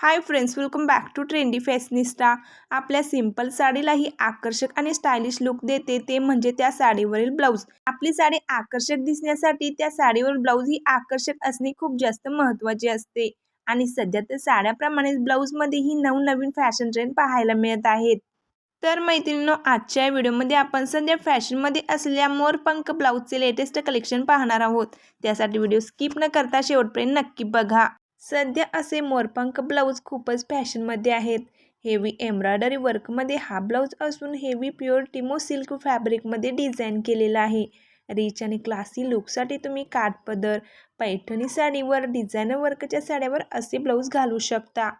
Hi friends welcome back to trendy fashionista आपल्या simple साडीलाही आकर्षक आणि स्टायलिश लुक देते ते म्हणजे त्या साडीवरील ब्लाऊज आपली साडी आकर्षक दिसण्यासाठी त्या साडीवर ब्लाऊज ही आकर्षक असणे खूप जास्त महत्त्वाचे असते. आणि सध्या तर साड्याप्रमाणेच ब्लाऊजमध्येही नवनवीन फॅशन ट्रेंड पाहायला मिळत आहेत. तर मैत्रिणींनो आजच्या व्हिडिओमध्ये आपण सध्या फॅशनमध्ये असलेल्या मोरपंख ब्लाऊजचे लेटेस्ट कलेक्शन पाहणार आहोत. त्यासाठी व्हिडिओ स्किप न करता शेवटपर्यंत नक्की बघा. सध्या असे मोरपंख ब्लाऊज खूपच फॅशनमध्ये आहेत. हेवी एम्ब्रॉयडरी वर्कमध्ये हा ब्लाऊज असून हेवी प्युअर टिमो सिल्क फॅब्रिकमध्ये डिझाईन केलेला आहे. रिच आणि क्लासी लुकसाठी तुम्ही काठपदर पैठणी साडीवर डिझायनर वर्कच्या साड्यावर असे ब्लाऊज घालू शकता.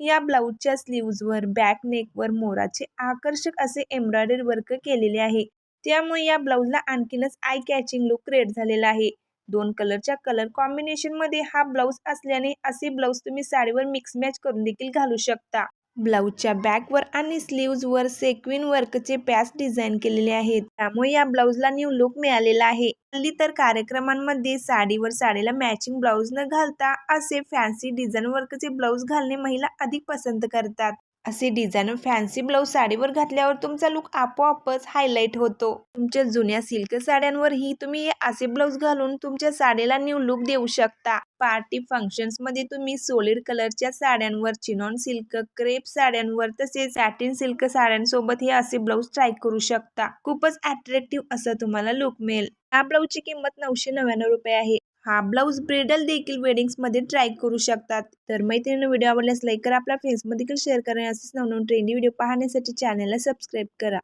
या ब्लाऊजच्या स्लीव्जवर बॅक नेकवर मोराचे आकर्षक असे एम्ब्रॉयडरी वर्क केलेले आहे. त्यामुळे या ब्लाऊजला आणखीनच आय कॅचिंग लुक क्रिएट झालेला आहे. दोन कलरच्या कलर कॉम्बिनेशनमध्ये हा ब्लाऊज असल्याने असे ब्लाऊज तुम्ही साडीवर मिक्स मॅच करून देखील घालू शकता. ब्लाऊजच्या बॅकवर आणि स्लीव्जवर सेक्विन वर्कचे पॅच डिझाईन केलेले आहेत. त्यामुळे या ब्लाऊजला न्यू लुक मिळालेला आहे. हल्ली तर कार्यक्रमांमध्ये साडीवर साडीला मॅचिंग ब्लाऊज न घालता असे फॅन्सी डिझाईन वर्कचे ब्लाऊज घालणे महिला अधिक पसंत करतात. असे डिझाईन फॅन्सी ब्लाऊज साडीवर घातल्यावर तुमचा लुक आपोआपच हायलाईट होतो. तुमच्या जुन्या सिल्क साड्यांवरही तुम्ही असे ब्लाऊज घालून तुमच्या साडीला न्यू लुक देऊ शकता. पार्टी फंक्शन्समध्ये तुम्ही सोलिड कलरच्या साड्यांवर चिनॉन सिल्क क्रेप साड्यांवर तसेच सॅटिन सिल्क साड्यांसोबत हे असे ब्लाऊज ट्राय करू शकता. खूपच अट्रॅक्टिव्ह असं तुम्हाला लुक मिळेल. या ब्लाऊजची किंमत नऊशे नव्याण्णव रुपये आहे. हा ब्लाऊज ब्रिडल देखील वेडिंग्समध्ये ट्राय करू शकतात. तर मैत्रिणी व्हिडिओ आवडल्यास लाईक करा आपल्या फ्रेंड्समध्ये देखील शेअर करा असेच नवनवीन ट्रेंडी व्हिडिओ पाहण्यासाठी चॅनलला सबस्क्राईब करा.